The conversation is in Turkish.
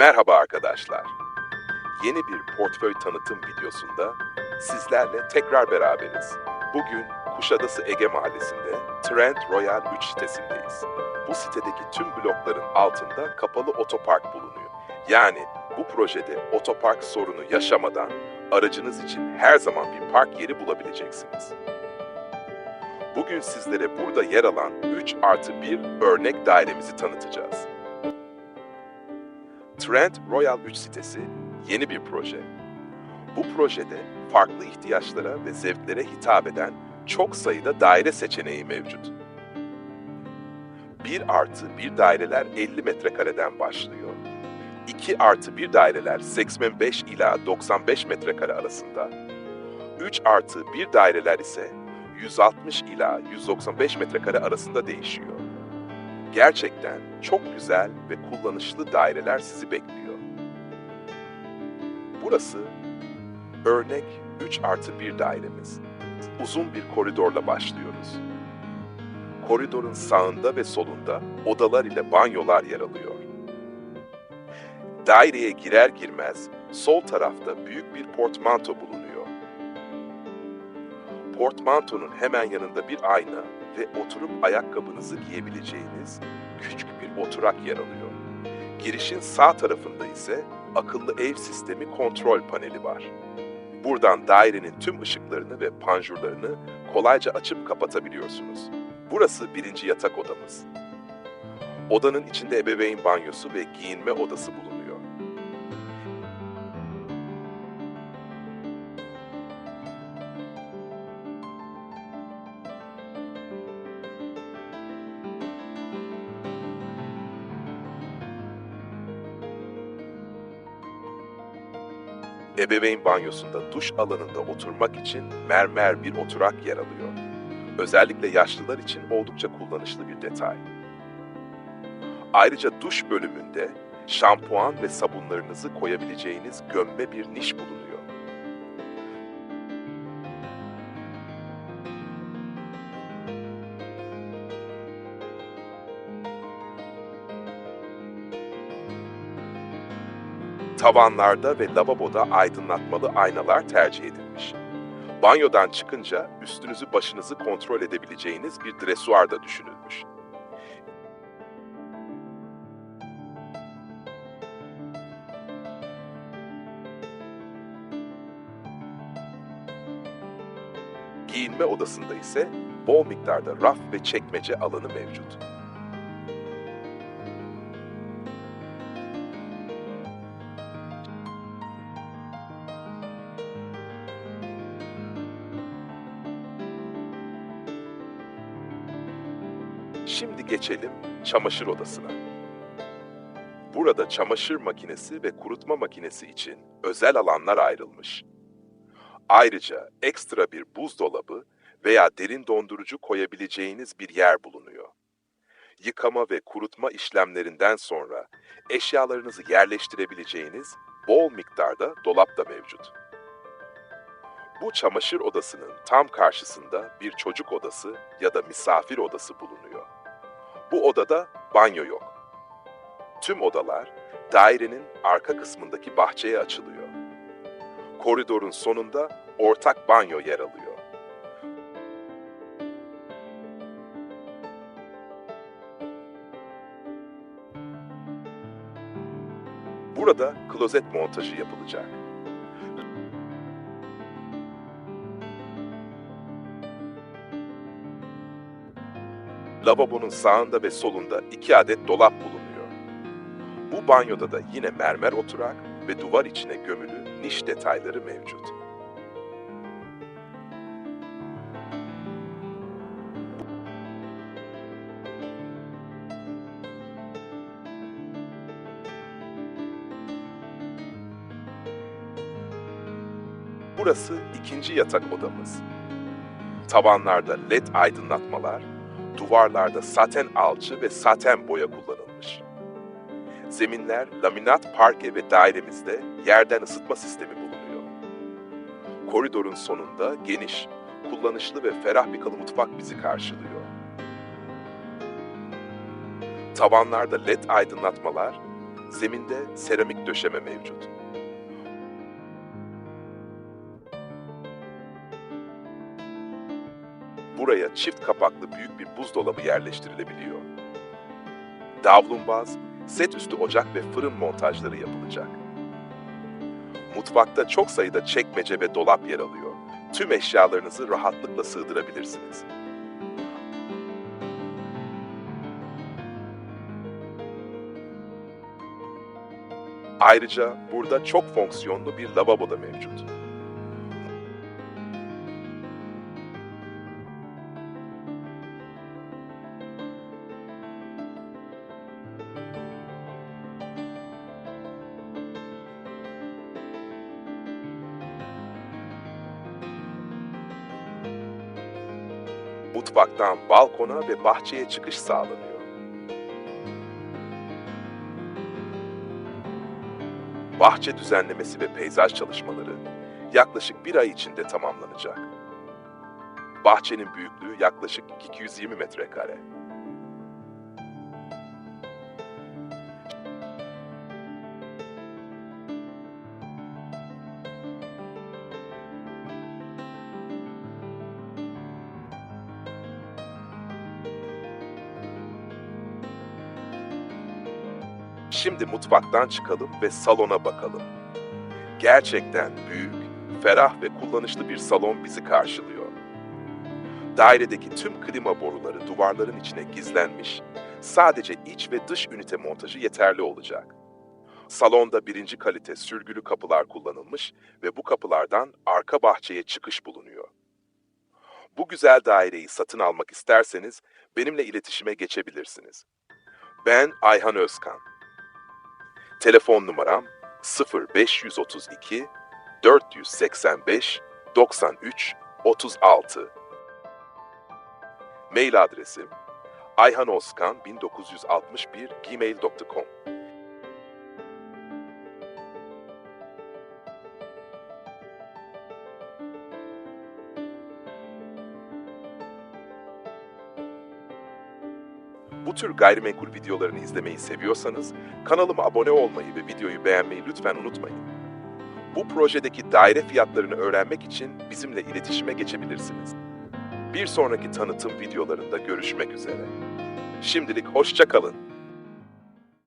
Merhaba arkadaşlar. Yeni bir portföy tanıtım videosunda sizlerle tekrar beraberiz. Bugün Kuşadası Ege Mahallesi'nde Trend Royal 3 sitesindeyiz. Bu sitedeki tüm blokların altında kapalı otopark bulunuyor. Yani bu projede otopark sorunu yaşamadan aracınız için her zaman bir park yeri bulabileceksiniz. Bugün sizlere burada yer alan 3 artı 1 örnek dairemizi tanıtacağız. Trend Royal 3 sitesi yeni bir proje. Bu projede farklı ihtiyaçlara ve zevklere hitap eden çok sayıda daire seçeneği mevcut. 1 artı 1 daireler 50 metrekareden başlıyor. 2 artı 1 daireler 85 ila 95 metrekare arasında. 3 artı 1 daireler ise 160 ila 195 metrekare arasında değişiyor. Gerçekten çok güzel ve kullanışlı daireler sizi bekliyor. Burası örnek 3 artı 1 dairemiz. Uzun bir koridorla başlıyoruz. Koridorun sağında ve solunda odalar ile banyolar yer alıyor. Daireye girer girmez sol tarafta büyük bir portmanto bulunuyor. Portmantonun hemen yanında bir ayna ve oturup ayakkabınızı giyebileceğiniz küçük bir oturak yer alıyor. Girişin sağ tarafında ise akıllı ev sistemi kontrol paneli var. Buradan dairenin tüm ışıklarını ve panjurlarını kolayca açıp kapatabiliyorsunuz. Burası birinci yatak odamız. Odanın içinde ebeveyn banyosu ve giyinme odası bulunuyor. Ebeveyn banyosunda duş alanında oturmak için mermer bir oturak yer alıyor. Özellikle yaşlılar için oldukça kullanışlı bir detay. Ayrıca duş bölümünde şampuan ve sabunlarınızı koyabileceğiniz gömme bir niş bulunuyor. Tavanlarda ve lavaboda aydınlatmalı aynalar tercih edilmiş. Banyodan çıkınca üstünüzü başınızı kontrol edebileceğiniz bir dresuar da düşünülmüş. Giyinme odasında ise bol miktarda raf ve çekmece alanı mevcut. Şimdi geçelim çamaşır odasına. Burada çamaşır makinesi ve kurutma makinesi için özel alanlar ayrılmış. Ayrıca ekstra bir buzdolabı veya derin dondurucu koyabileceğiniz bir yer bulunuyor. Yıkama ve kurutma işlemlerinden sonra eşyalarınızı yerleştirebileceğiniz bol miktarda dolap da mevcut. Bu çamaşır odasının tam karşısında bir çocuk odası ya da misafir odası bulunuyor. Bu odada banyo yok. Tüm odalar dairenin arka kısmındaki bahçeye açılıyor. Koridorun sonunda ortak banyo yer alıyor. Burada klozet montajı yapılacak. Lavabonun sağında ve solunda iki adet dolap bulunuyor. Bu banyoda da yine mermer oturak ve duvar içine gömülü niş detayları mevcut. Burası ikinci yatak odamız. Tavanlarda led aydınlatmalar, duvarlarda saten alçı ve saten boya kullanılmış. Zeminler laminat parke ve dairemizde yerden ısıtma sistemi bulunuyor. Koridorun sonunda geniş, kullanışlı ve ferah bir kalı mutfak bizi karşılıyor. Tavanlarda led aydınlatmalar, Zeminde seramik döşeme mevcut. Buraya çift kapaklı büyük bir buzdolabı yerleştirilebiliyor. Davlumbaz, set üstü ocak ve fırın montajları yapılacak. Mutfakta çok sayıda çekmece ve dolap yer alıyor. Tüm eşyalarınızı rahatlıkla sığdırabilirsiniz. Ayrıca burada çok fonksiyonlu bir lavabo da mevcut. Mutfaktan balkona ve bahçeye çıkış sağlanıyor. Bahçe düzenlemesi ve peyzaj çalışmaları yaklaşık bir ay içinde tamamlanacak. Bahçenin büyüklüğü yaklaşık 220 metrekare. Şimdi mutfaktan çıkalım ve salona bakalım. Gerçekten büyük, ferah ve kullanışlı bir salon bizi karşılıyor. Dairedeki tüm klima boruları duvarların içine gizlenmiş, sadece iç ve dış ünite montajı yeterli olacak. Salonda birinci kalite sürgülü kapılar kullanılmış ve bu kapılardan arka bahçeye çıkış bulunuyor. Bu güzel daireyi satın almak isterseniz benimle iletişime geçebilirsiniz. Ben Ayhan Özkan. Telefon numaram 0532 485 93 36. Mail adresim ayhanoskan1961 gmail.com Bu tür gayrimenkul videolarını izlemeyi seviyorsanız kanalıma abone olmayı ve videoyu beğenmeyi lütfen unutmayın. Bu projedeki daire fiyatlarını öğrenmek için bizimle iletişime geçebilirsiniz. Bir sonraki tanıtım videolarında görüşmek üzere. Şimdilik hoşça kalın.